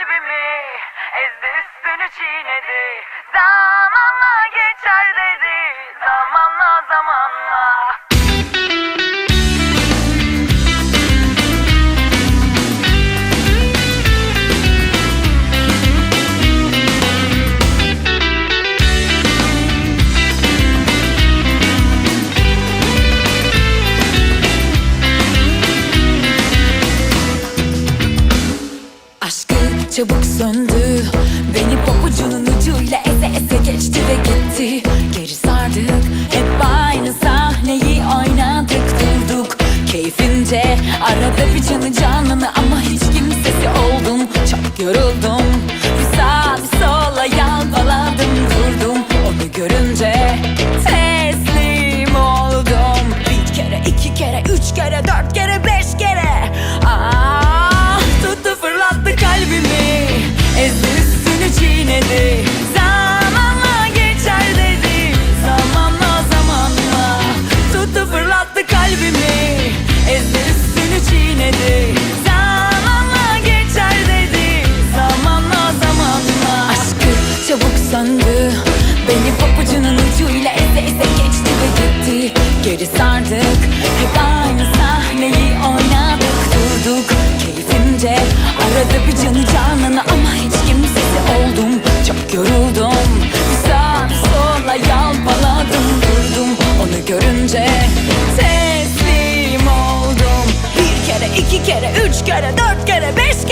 kalbimi Ezdi üstünü çiğnedi. Zamanla geçer dedi Zamanla zamanla çabuk söndü. Beni pabucunun ucuyla eze eze geçti ve gitti. Geri sardık hep aynı sahneyi oynadık durduk. Keyfince arada bir canı canını ama hiç kimsesi oldum. Çok yoruldum söndü Beni papucunun ucuyla eze eze geçti ve gitti. Geri sardık Hep aynı sahneyi oynadık durduk. Keyfimce arada bir canı canını ama hiç kimsesi oldum. Çok yoruldum Bir sağa bir sola yalpaladım durdum. Onu görünce teslim oldum. Bir kere iki kere üç kere dört kere beş